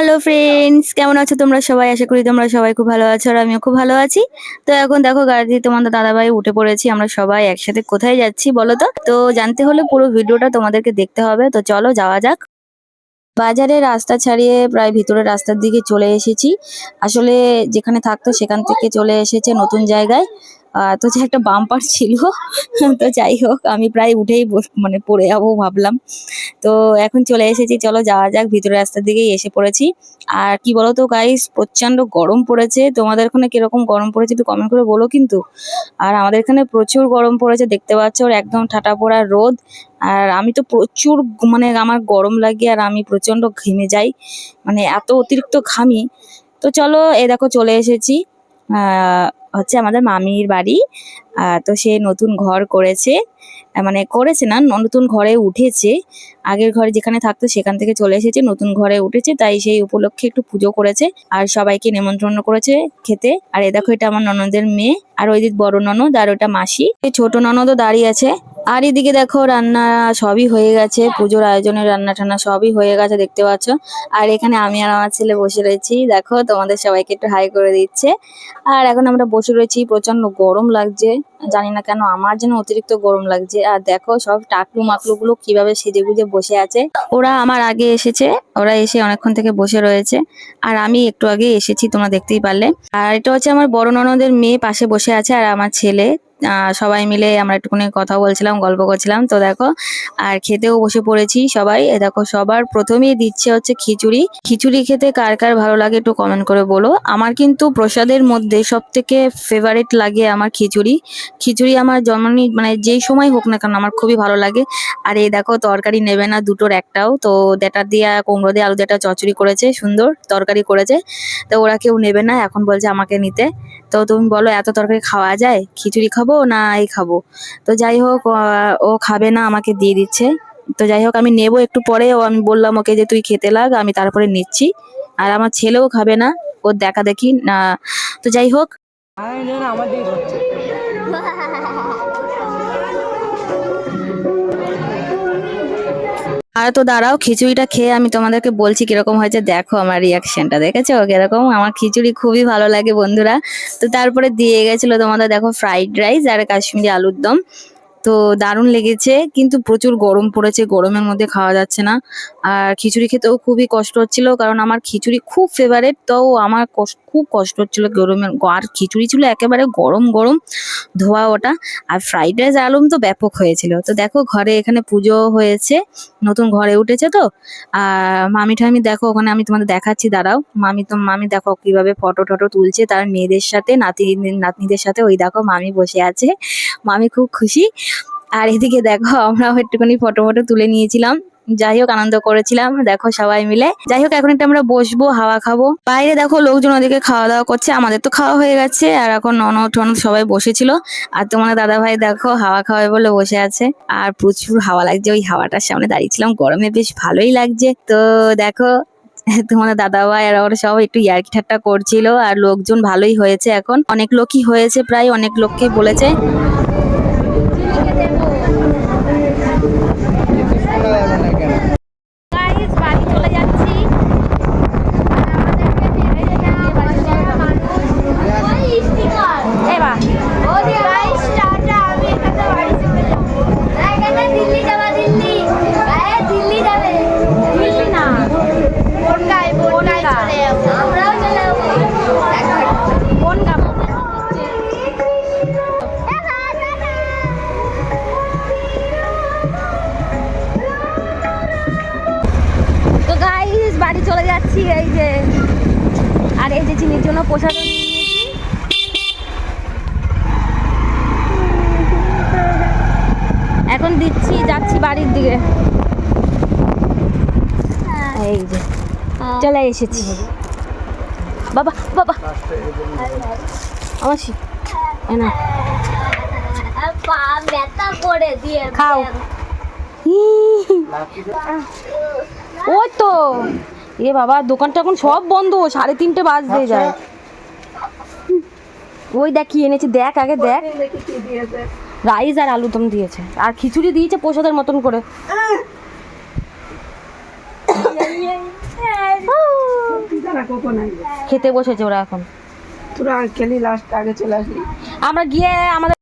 Hello friends কেমন আছো তোমরা সবাই? আশা করি তোমরা সবাই খুব ভালো আছো আর আমিও খুব ভালো আছি। তো এখন দেখো গাড়ি তোমাদের দাদাভাই উঠে পড়েছি। আমরা সবাই একসাথে কোথায় যাচ্ছি বলো তো? তো জানতে হলে পুরো ভিডিওটা তোমাদেরকে দেখতে হবে। তো চলো, যাওয়া যাক। বাজারে রাস্তা ছাড়িয়ে প্রায় ভিতরে রাস্তার দিকে চলে এসেছি। আসলে যেখানে থাকতো সেখান থেকে চলে এসেছে নতুন জায়গায়। তো যে একটা বাম্পার ছিল, তো যাই হোক, আমি প্রায় উঠেই মানে পড়ে যাব ভাবলাম। তো এখন চলে এসেছি, চলো যাওয়া যাক ভিতরে রাস্তার দিকেই এসে পড়েছি। আর কি বলতো গাইস প্রচণ্ড গরম পড়েছে। তোমাদের ওখানে কীরকম গরম পড়েছে একটু কমেন্ট করে বলো কিন্তু। আর আমাদের এখানে প্রচুর গরম পড়েছে, দেখতে পাচ্ছ আর একদম ঠাটা পড়া রোদ। আর আমি তো প্রচুর মানে আমার গরম লাগে আর আমি প্রচণ্ড ঘেমে যাই। মানে এত অতিরিক্ত ঘামি। তো চলো, এ দেখো চলে এসেছি। হচ্ছে আমাদের মামির বাড়ি। তো সে নতুন ঘর করেছে। মানে করেছে না নতুন ঘরে উঠেছে। আগের ঘরে যেখানে থাকতো সেখান থেকে চলে এসেছে, নতুন ঘরে উঠেছে, তাই সেই উপলক্ষে একটু পুজো করেছে আর সবাইকে নেমন্ত্রণ করেছে খেতে। আর এ দেখো, এটা আমার ননদের মেয়ে, আর ওই দিক বড় ননদ আর ওটা মাসি। ছোট ননদও দাঁড়িয়ে আছে। আর এদিকে দেখো রান্না সবই হয়ে গেছে, পুজোর আয়োজনে রান্না টান্না সবই হয়ে গেছে, দেখতে পাচ্ছ। আর এখানে আমি আর আমার ছেলে বসে রয়েছি, দেখো তোমাদের সবাইকে একটু হাই করে দিচ্ছে। আর এখন আমরা বসে রয়েছি প্রচণ্ড গরম লাগছে। জানি না কেন, আমার যেন অতিরিক্ত গরম লাগছে। আর দেখো সব টাকলু মাকলু গুলো কীভাবে সেজে গুজে বসে আছে। ওরা আমার আগে এসেছে, ওরা এসে অনেকক্ষণ থেকে বসে রয়েছে। আর আমি একটু আগে এসেছি, তোমরা দেখতেই পারলে। আর এটা হচ্ছে আমার বড় ননদের মেয়ে পাশে বসে আছে আর আমার ছেলে। সবাই মিলে আমরা একটুখানি কথা বলছিলাম, গল্প করছিলাম। তো দেখো, আর খেতেও বসে পড়েছি সবাই। দেখো, সবার প্রথমেই দিচ্ছে হচ্ছে খিচুড়ি। খিচুড়ি খেতে কার কার ভালো লাগে একটু কমেন্ট করে বলো। আমার কিন্তু প্রসাদের মধ্যে সব থেকে ফেভারিট লাগে আমার খিচুড়ি। খিচুড়ি আমার জন্মনি মানে যেই সময় হোক না কেন আমার খুবই ভালো লাগে। আর এই দেখো, তরকারি নেবে না দুটোর একটাও। তো ডেটা দিয়া কুমড়ো দিয়ে আলু দিয়ে একটা চচ্চড়ি করেছে, সুন্দর তরকারি করেছে। তো ওরা কেউ নেবে না, এখন বলছে আমাকে নিতে। তো তুমি বলো, এত তরকারি খাওয়া যায়? খিচুড়ি খাব না এই খাব? তো যাই হোক ও খাবে না, আমাকে দিয়ে দিচ্ছে। তো যাই হোক, আমি নেব একটু পরে। ও, আমি বললাম ওকে যে তুই খেতে লাগ, আমি তারপরে নিচ্ছি। আর আমার ছেলেও খাবে না, ওর দেখা দেখি, না। তো যাই হোক। আর তো দাঁড়াও, খিচুড়িটা খেয়ে আমি তোমাদেরকে বলছি কীরকম হয়েছে। দেখো আমার রিয়াকশনটা দেখেছ? কীরকম? আমার খিচুড়ি খুবই ভালো লাগে বন্ধুরা। তো তারপরে দিয়ে গেছিল তোমাদের, দেখো ফ্রাইড রাইস আর কাশ্মীরি আলুর দম। তো দারুণ লেগেছে, কিন্তু প্রচুর গরম পড়েছে, গরমের মধ্যে খাওয়া যাচ্ছে না। আর খিচুড়ি খেতেও খুবই কষ্ট হচ্ছিল, কারণ আমার খিচুড়ি খুব ফেভারেট তো আমার খুব কষ্ট হচ্ছিল গরমের আর খিচুড়ি ছিল একেবারে গরম গরম ধোয়া ওটা। আর ফ্রাইড রাইস আলুম তো ব্যাপক হয়েছিল। তো দেখো ঘরে এখানে পুজো হয়েছে, নতুন ঘরে উঠেছে তো। আর মামি ঠামি দেখো ওখানে আমি তোমাদের দেখাচ্ছি, দাঁড়াও। মামি তো, মামি দেখো কীভাবে ফটো টটো তুলছে তার মেয়েদের সাথে, নাতি, নাতনিদের সাথে। ওই দেখো মামি বসে আছে, মামি খুব খুশি। আর এদিকে দেখো আমরাও একটুখানি ফটো ফটো তুলে নিয়েছিলাম। যাই হোক, আনন্দ করেছিলাম। দেখো সবাই মিলে। যাই হোক, এখন একটু আমরা বসবো, হাওয়া খাব। বাইরে দেখো লোকজন ওদিকে খাওয়া দাওয়া করছে, আমাদের তো খাওয়া হয়ে গেছে। আর এখন ননদ টনদ সবাই বসেছিল। আর তোমার দাদা ভাই দেখো হাওয়া খাওয়াবে বলে বসে আছে। আর প্রচুর হাওয়া লাগছে। ওই হাওয়াটার সামনে দাঁড়িয়েছিলাম। গরমে বেশ ভালোই লাগছে। তো দেখো, তোমাদের দাদা ভাই আর ওরা সব একটু ইয়ার্কি ঠাট্টা করছিল। আর লোকজন ভালোই হয়েছে এখন। অনেক লোকই হয়েছে প্রায়, অনেক লোককে বলেছে। চলে যাচ্ছি এই যে আর এই যে চিনির জন্য প্রসাদ নিয়েছি। এখন দিচ্ছি যাচ্ছি বাড়ির দিকে। এই যে চলে এসেছি। বাবা বাবা। আমার না। খাও। ওই তো। এ বাবা দোকানটা এখন সব বন্ধ সাড়ে তিনটে বাজতে যায়। ওই দেখ কি এনেছে দেখ আগে দেখ। রাইস আর আলু দম দিয়েছে আর খিচুড়ি দিয়েছে প্রসাদের মতন করে। খেতে বসেছে ওরা এখন। তোরা খেলি লাস্ট আগে চলে আসলি। আমরা গিয়ে আমাদের